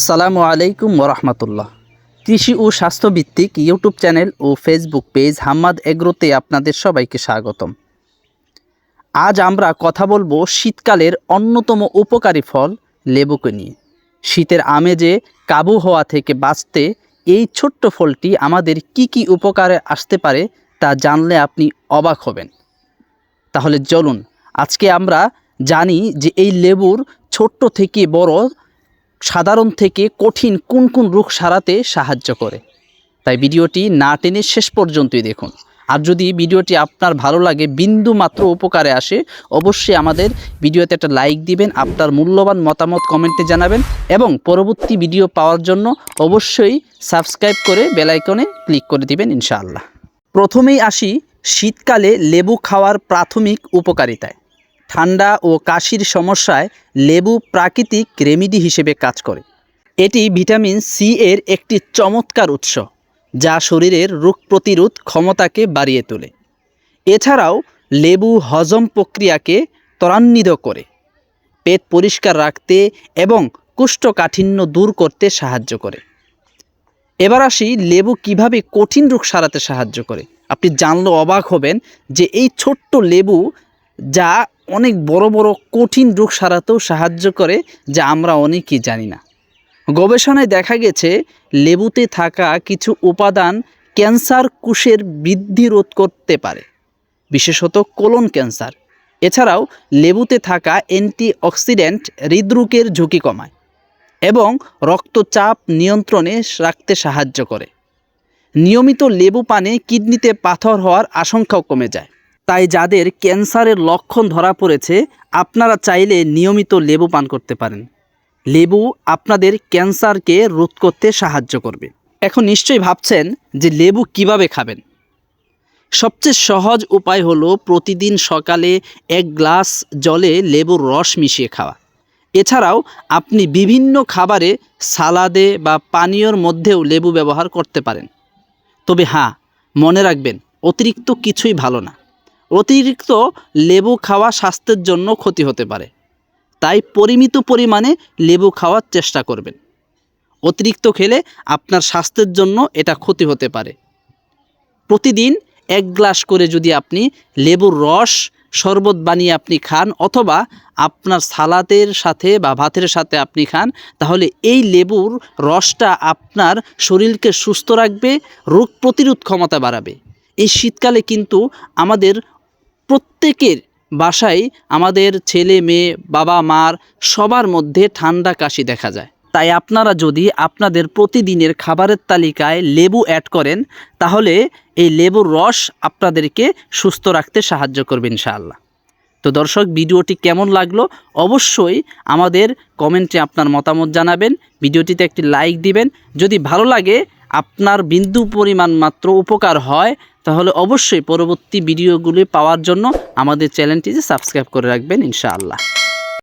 আসসালামু আলাইকুম ওরহমতুল্লাহ। কৃষি ও স্বাস্থ্যভিত্তিক ইউটিউব চ্যানেল ও ফেসবুক পেজ হাম্মাদ এগ্রোতে আপনাদের সবাইকে স্বাগতম। আজ আমরা কথা বলব শীতকালের অন্যতম উপকারী ফল লেবুকে নিয়ে। শীতের আমেজে কাবু হওয়া থেকে বাঁচতে এই ছোট্ট ফলটি আমাদের কি কি উপকারে আসতে পারে তা জানলে আপনি অবাক হবেন। তাহলে চলুন, আজকে আমরা জানি যে এই লেবুর ছোট্ট থেকে বড় সাধারণ থেকে কঠিন কোন কোন রোগ সারাতে সাহায্য করে। তাই ভিডিওটি না টেনে শেষ পর্যন্তই দেখুন। আর যদি ভিডিওটি আপনার ভালো লাগে, বিন্দু মাত্র উপকারে আসে, অবশ্যই আমাদের ভিডিওতে একটা লাইক দিবেন, আপনার মূল্যবান মতামত কমেন্টে জানাবেন এবং পরবর্তী ভিডিও পাওয়ার জন্য অবশ্যই সাবস্ক্রাইব করে বেলাইকনে ক্লিক করে দিবেন ইনশাআল্লাহ। প্রথমেই আসি শীতকালে লেবু খাওয়ার প্রাথমিক উপকারিতায়। ঠান্ডা ও কাশির সমস্যায় লেবু প্রাকৃতিক রেমিডি হিসেবে কাজ করে। এটি ভিটামিন সি এর একটি চমৎকার উৎস, যা শরীরের রোগ প্রতিরোধ ক্ষমতাকে বাড়িয়ে তোলে। এছাড়াও লেবু হজম প্রক্রিয়াকে ত্বরান্বিত করে, পেট পরিষ্কার রাখতে এবং কুষ্ঠকাঠিন্য দূর করতে সাহায্য করে। এবার আসি লেবু কীভাবে কঠিন রোগ সারাতে সাহায্য করে। আপনি জানলে অবাক হবেন যে এই ছোট্ট লেবু যা অনেক বড় বড় কঠিন রোগ সারাতেও সাহায্য করে যা আমরা অনেকেই জানি না। গবেষণায় দেখা গেছে, লেবুতে থাকা কিছু উপাদান ক্যান্সার কোষের বৃদ্ধি রোধ করতে পারে, বিশেষত কোলন ক্যান্সার। এছাড়াও লেবুতে থাকা অ্যান্টিঅক্সিডেন্ট হৃদরোগের ঝুঁকি কমায় এবং রক্তচাপ নিয়ন্ত্রণে রাখতে সাহায্য করে। নিয়মিত লেবু পানে কিডনিতে পাথর হওয়ার আশঙ্কাও কমে যায়। তাই যাদের ক্যান্সারের লক্ষণ ধরা পড়েছে, আপনারা চাইলে নিয়মিত লেবু পান করতে পারেন। লেবু আপনাদের ক্যান্সারকে রোধ করতে সাহায্য করবে। এখন নিশ্চয়ই ভাবছেন যে লেবু কীভাবে খাবেন? সবচেয়ে সহজ উপায় হলো প্রতিদিন সকালে এক গ্লাস জলে লেবুর রস মিশিয়ে খাওয়া। এছাড়াও আপনি বিভিন্ন খাবারে সালাদে বা পানীয়র মধ্যেও লেবু ব্যবহার করতে পারেন। তবে হ্যাঁ মনে রাখবেন, অতিরিক্ত কিছুই ভালো না। অতিরিক্ত লেবু খাওয়া স্বাস্থ্যের জন্য ক্ষতি হতে পারে। তাই পরিমিত পরিমাণে লেবু খাওয়ার চেষ্টা করবেন। অতিরিক্ত খেলে আপনার স্বাস্থ্যের জন্য এটা ক্ষতি হতে পারে। প্রতিদিন এক গ্লাস করে যদি আপনি লেবুর রস শরবত বানিয়ে আপনি খান অথবা আপনার সালাদের সাথে বা ভাতের সাথে আপনি খান, তাহলে এই লেবুর রসটা আপনার শরীরকে সুস্থ রাখবে, রোগ প্রতিরোধ ক্ষমতা বাড়াবে। এই শীতকালে কিন্তু আমাদের প্রত্যেকের বাসায় আমাদের ছেলে, মেয়ে, বাবা, মার সবার মধ্যে ঠান্ডা কাশি দেখা যায়। তাই আপনারা যদি আপনাদের প্রতিদিনের খাবারের তালিকায় লেবু অ্যাড করেন, তাহলে এই লেবুর রস আপনাদেরকে সুস্থ রাখতে সাহায্য করবে ইনশাআল্লাহ। তো দর্শক, ভিডিওটি কেমন লাগল অবশ্যই আমাদের কমেন্টে আপনার মতামত জানাবেন, ভিডিওটিতে একটি লাইক দিবেন। যদি ভালো লাগে আপনার বিন্দু পরিমাণ মাত্র উপকার হয়, তাহলে অবশ্যই পরবর্তী ভিডিওগুলি পাওয়ার জন্য আমাদের চ্যানেলটি সাবস্ক্রাইব করে রাখবেন ইনশাআল্লাহ।